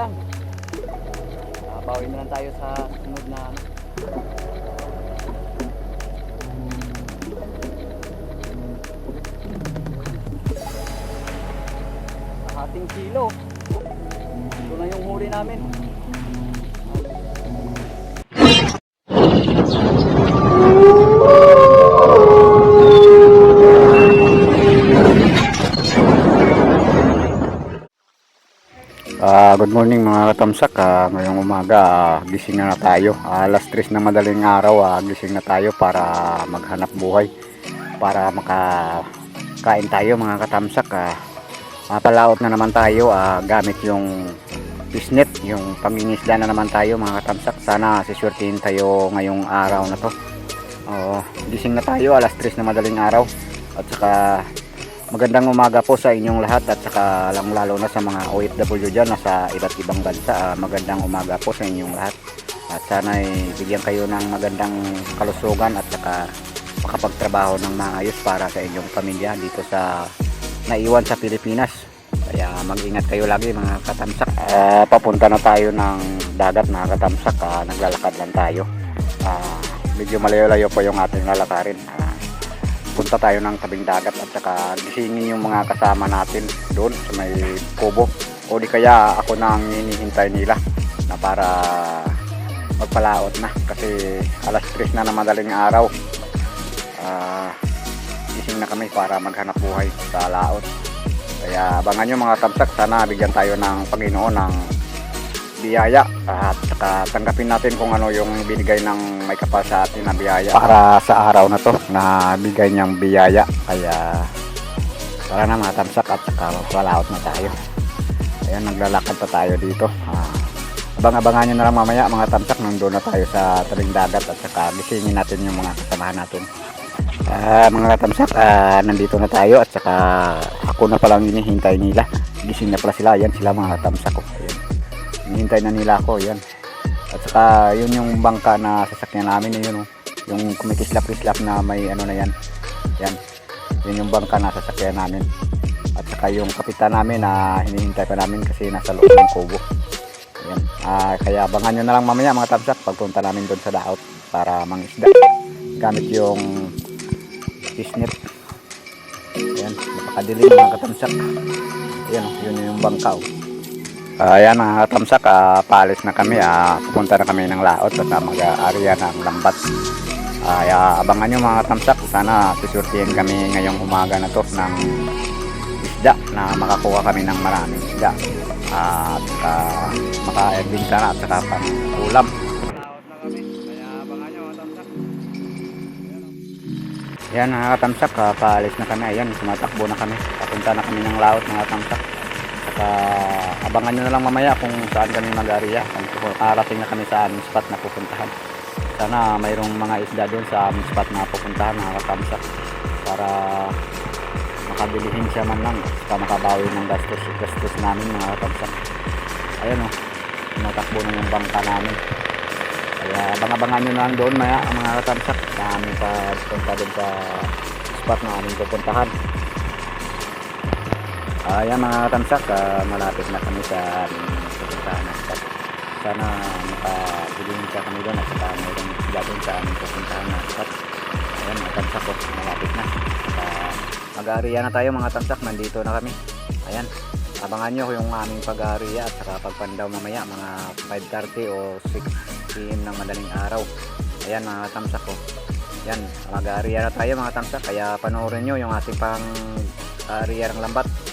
lang. Uh, bawi na lang tayo sa sunod na ano. Ating kilo. Ito na yung huli namin. Ah, good morning mga katamsak. Ah, ngayong umaga, ah, gising na, na tayo. Ah, alas 3 na madaling araw, ah, gising na tayo para maghanap buhay. Para makakain tayo mga katamsak. Ah, mapalaot na naman tayo ah, gamit yung bisnet, yung pangingisda na naman tayo mga katamsak. Sana siswertihin tayo ngayong araw na to. Oo, gising na tayo, alas 3 na madaling araw. At saka Magandang umaga po sa inyong lahat at saka lang lalo na sa mga OFW dyan na sa iba't ibang bansa. Ah, magandang umaga po sa inyong lahat. At sana ay bigyan kayo ng magandang kalusugan at saka makapagtrabaho ng maayos para sa inyong pamilya dito sa naiwan sa Pilipinas. Kaya mag-ingat kayo lagi mga katamsak. Ah, papunta na tayo ng dagat mga katamsak. Ah, naglalakad lang tayo. Ah, medyo malayo-layo po yung ating lalakarin. Ah, punta tayo ng tabing dagat at saka gisingin yung mga kasama natin doon sa may kubo. O di kaya ako na ang hinihintay nila na para magpalaot na kasi alas 3 na na madaling araw. Ah, gising na kami para maghanap buhay sa laot. Kaya abangan nyo mga tamsak sana bigyan tayo ng Panginoon ng biyaya. At saka tanggapin natin kung ano yung binigay ng may kapal sa atin na biyaya. Para sa araw na to na bigay niyang biyaya. Kaya para na mga tamsak at saka magpalaot na tayo. Ayan naglalakad pa tayo dito. Ah, abang-abangan nyo na lang mamaya mga tamsak. Nandun na tayo sa tabing dagat at saka gisingin natin yung mga kasamahan natin. Ah, mga katamsak, ah, nandito na tayo at saka ako na palang hinihintay nila. Gising na pala sila, yan sila mga katamsak ko. Ayan. Hinihintay na nila ako, yan. At saka yun yung bangka na sasakyan namin, yun oh. Yung kumikislap-kislap na may ano na yan. Yan. Yun yung bangka na sasakyan namin. At saka yung kapitan namin na hinihintay pa namin kasi nasa loob ng kubo. Ayan. Ah, kaya abangan nyo na lang mamaya mga tamsak pagpunta namin doon sa daot para mangisda. Gamit yung fishnet. Ayan, napakadilim mga katamsak. Ayan, oh, yun yung bangka. Oh. Ah, ayan mga katamsak, ah, paalis na kami. Ah, pupunta na kami ng laot at ah, mag-aarya ng lambat. Ah, kaya abangan nyo mga katamsak. Sana susurtihin kami ngayong umaga na to ng isda na makakuha kami ng maraming isda. Ah, at saka maka-erbinta na at saka pang ulam. Nyo mga katamsak. Ah, paalis na kami. Ayan, sumatakbo na kami. Papunta na kami ng laot mga katamsak. Saka abangan nyo na lang mamaya kung saan kami mag-area. Kung arating na kami sa aming spot na pupuntahan. Sana mayroong mga isda doon sa aming spot na pupuntahan mga katamsak. Para makabilihin siya man lang. Saka makabawi ng gastos, gastos namin mga katamsak. Ayan o, oh, tumatakbo na yung bangka namin. Kaya abang-abangan nyo na lang doon maya mga katamsak sa aming pagpunta doon sa spot na aming pupuntahan. Ayan mga katamsak, ah, malapit na kami sa pupuntahan na spot. Sana makabiling ka kami doon at saka mayroong sila doon sa aming pupuntahan na spot. Ayan mga katamsak ko, malapit na. Saka mag-aariya na tayo mga katamsak, nandito na kami. Ayan, abangan nyo yung aming pag-aariya at saka pagpandaw mamaya mga 5.30 o 6 PM ng madaling araw. Ayan mga katamsak ko. Yan, mag-aariya na tayo mga tamsak. Kaya panoorin nyo yung ating pang aariya ng lambat.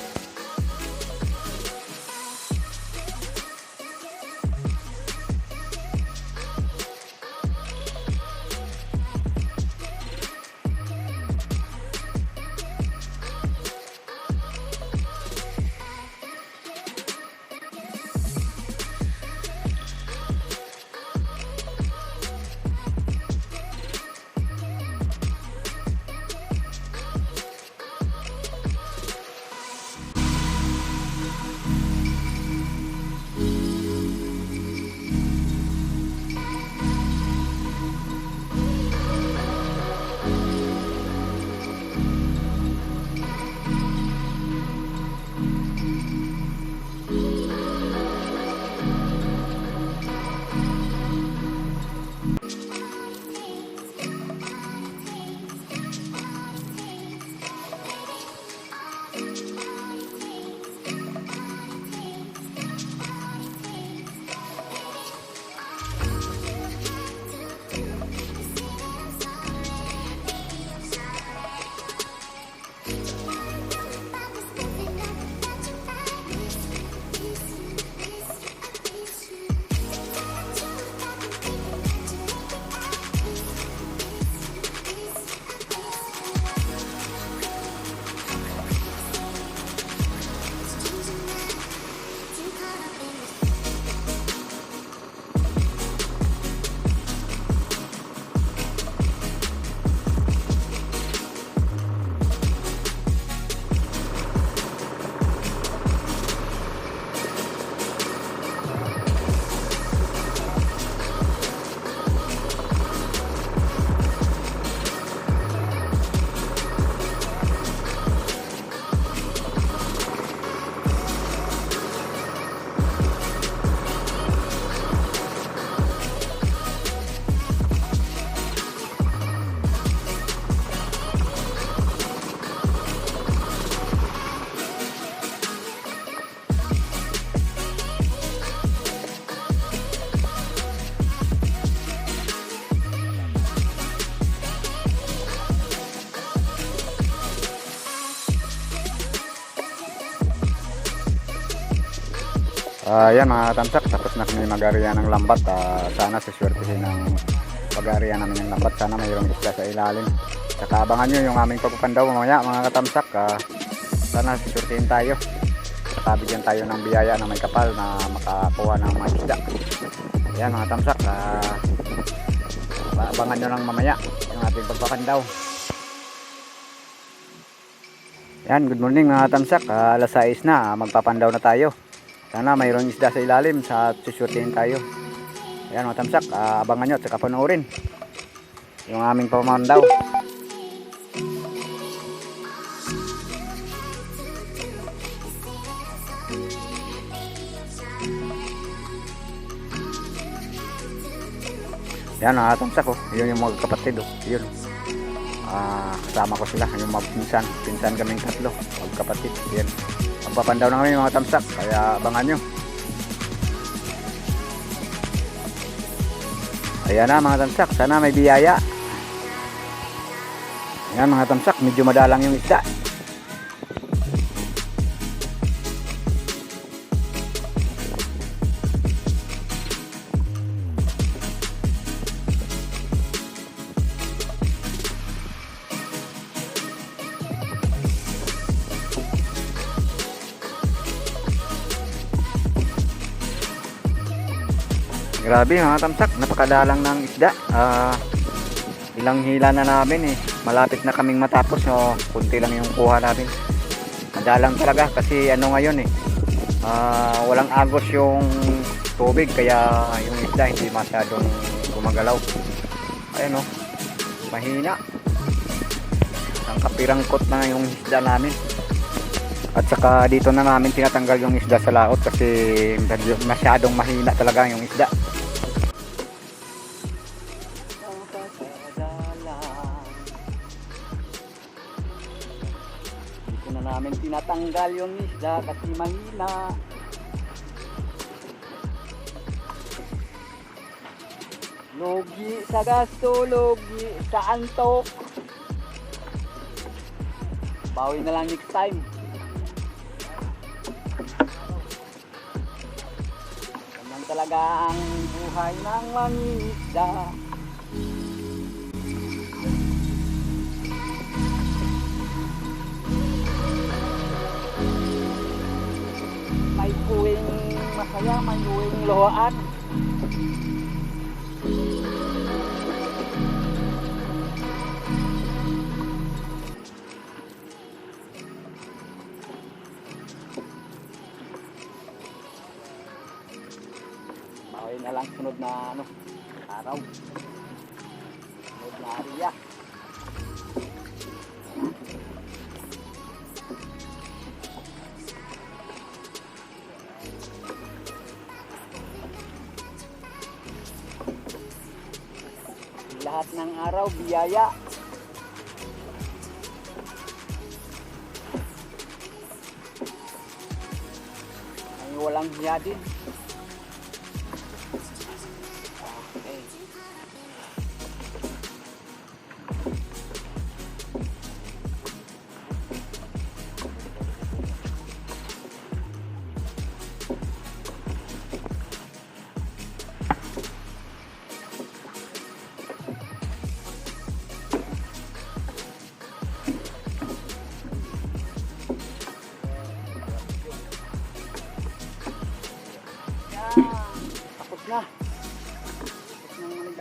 Ah, yan mga tamsak, tapos na kami mag-area ng lambat. Ah, sana siswertihin ng pag-area namin ng lambat. Sana mayroong isda sa ilalim. Saka abangan nyo yung aming pagpapandaw mamaya mga katamsak. Ah, sana siswertihin tayo. Saka bigyan tayo ng biyaya na may kapal na makakuha ng mga isda. Yan mga tamsak. Ah, abangan nyo lang mamaya yung ating pagpapandaw. Yan, good morning mga tamsak. Ah, alas 6 na, magpapandaw na tayo. Sana mayroong isda sa ilalim sa susurtiin tayo. Ayan mga tamsak, ah, abangan nyo at saka panoorin. Yung aming pamandaw. Yan mga tamsak oh. Yun yung mga kapatid oh. Yun. Ah, kasama ko sila, yung mga pinsan. Pinsan kaming tatlo, magkapatid. Yan. Magpapandaw na kami mga tamsak, kaya abangan nyo. Ayan na mga tamsak, sana may biyaya. Ayan mga tamsak, medyo madalang yung isda. Grabe mga tamsak, napakadalang ng isda. Ah, ilang hila na namin eh. Malapit na kaming matapos. So, kunti lang yung kuha namin. Madalang talaga kasi ano ngayon eh. ah, walang agos yung tubig kaya yung isda hindi masyadong gumagalaw. Ayun oh, mahina. Ang kapirangkot na yung isda namin. At saka dito na namin tinatanggal yung isda sa laot kasi masyadong mahina talaga yung isda. Na namin tinatanggal yung isda kasi mahina. Logi sa gasto, logi sa antok. Bawi na lang next time. Ganyan talaga ang buhay ng mangisda. Masaya, may kuwing luhaan. Araw, biyaya. May walang hiya din.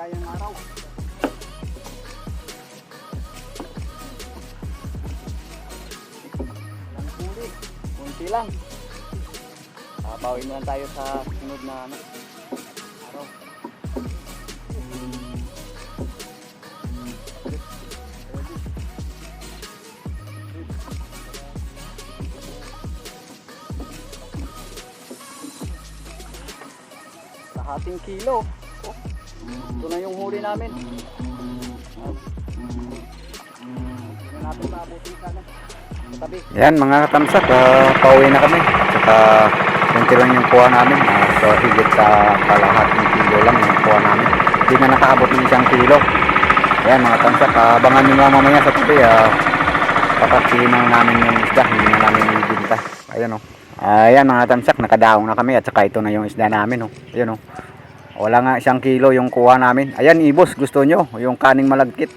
Tapos ng maligayang araw. Lang. Kunti lang. Babawin na lang tayo sa sunod na ano, araw. Kahating kilo. Oh, ito na yung huli namin. Na natin maabutin sana. Sa tabi. Yan mga katamsak, uh, pauwi na kami. Saka konti lang yung kuha namin. Ah, so higit sa kalahating kilo lang yung kuha namin. Hindi na nakaabot ng isang kilo. Yan mga katamsak, ah, abangan nyo lang mamaya sa tabi. Uh, papaksihin na namin yung isda. Hindi na namin ibinta. Ayan o. Oh. Ayan mga tamsak, nakadaong na kami at saka ito na yung isda namin. Oh. Ayan oh. Wala nga isang kilo yung kuha namin. Ayan ibos, gusto nyo, yung kaning malagkit.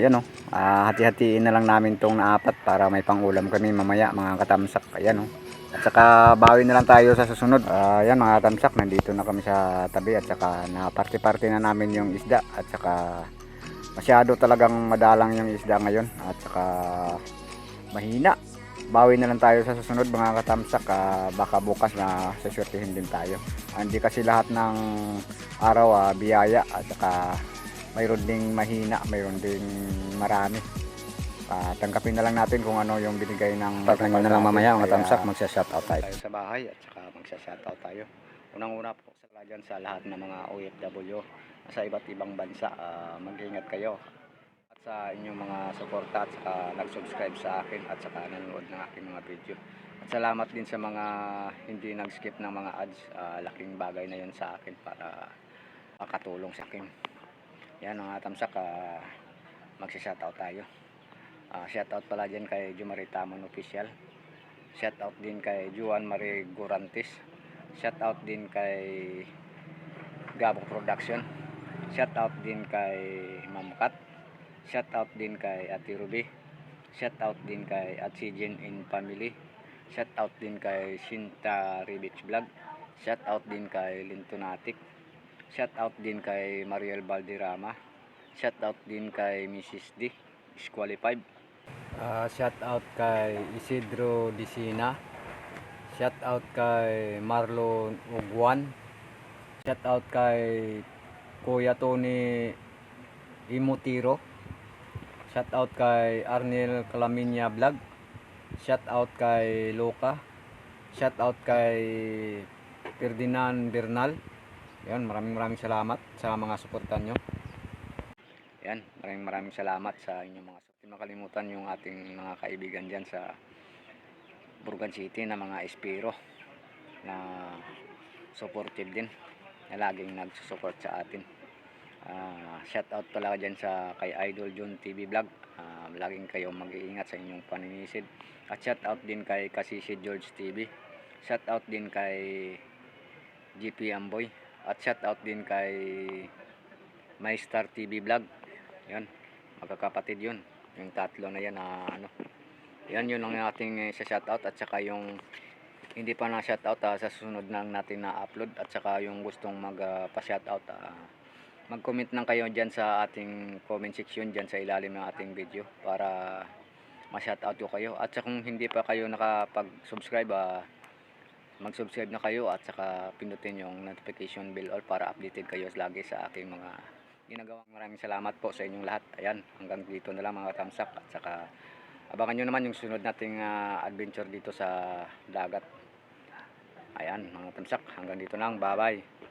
Ayan oh. Ah, hati-hatiin na lang namin tong naapat para may pangulam kami mamaya mga katamsak. Ayan oh. At saka bawi na lang tayo sa susunod. Ah, ayan mga katamsak, nandito na kami sa tabi at saka na parte-parte na namin yung isda at saka masyado talagang madalang yung isda ngayon at saka mahina bawi na lang tayo sa susunod mga katamsak ah, baka bukas na sasyurtihin din tayo Ah, hindi kasi lahat ng araw ah, biyaya at saka mayroon ding mahina mayroon ding marami Ah, tanggapin na lang natin kung ano yung binigay ng Tatanggol na lang mamaya mga Kaya- tamsak, magsha-shoutout tayo. tayo sa bahay at saka magsha-shoutout tayo. Unang-una po sa dyan sa lahat ng mga OFW sa iba't ibang bansa. ah, mag-ingat kayo sa inyong mga suporta at saka nag-subscribe sa akin at saka nanonood ng aking mga video. At salamat din sa mga hindi nag-skip ng mga ads. Ah, laking bagay na yun sa akin para makatulong sa akin. Yan mga tamsak, uh, magsha-shoutout tayo. Ah, shoutout pala dyan kay Jumari Tamon Official. Shoutout din kay Juan Marie Gurantis. Shoutout din kay Gabo Production. Shoutout din kay Ma'am Kat. Shoutout din kay Ate Ruby. Shoutout din kay Atsijin in Family. Shoutout din kay Sinta Ribich Vlog. Shoutout din kay Lintonatic. Shoutout din kay Mariel Valderrama. Shoutout din kay Mrs. D. Disqualified. Ah, shout out kay Isidro Disina. Shout out kay Marlon Ugwan. Shout out kay Kuya Tony Imutiro. Shout out kay Arnel Calaminia Vlog. Shout out kay Luca. Shout out kay Ferdinand Bernal. Yan, maraming maraming salamat sa mga suportan nyo. Yan, maraming maraming salamat sa inyong mga Hindi makalimutan yung ating mga kaibigan dyan sa Burgan City na mga Espiro na supportive din na laging nagsusupport sa atin. Ah, shout out pala dyan sa kay Idol John TV Vlog. Ah, laging kayo mag-iingat sa inyong paninisid. At shout out din kay Kasisi George TV. Shout out din kay GP Amboy. At shout out din kay My Star TV Vlog. Yan, magkakapatid yun. Yung tatlo na yan na ano. Yan yun ang ating sa shoutout at saka yung hindi pa na shoutout ah, sa susunod na natin na upload at saka yung gustong mag ah, pa-shoutout ah, mag-comment lang kayo dyan sa ating comment section dyan sa ilalim ng ating video para ma-shoutout ko kayo at saka kung hindi pa kayo nakapag-subscribe ah, mag-subscribe na kayo at saka pindutin yung notification bell all para updated kayo lagi sa aking mga ginagawa. Maraming salamat po sa inyong lahat. Ayan, hanggang dito na lang mga tamsak at saka abangan nyo naman yung sunod nating ah, adventure dito sa dagat. Ayan, mga tamsak, hanggang dito lang. Bye-bye.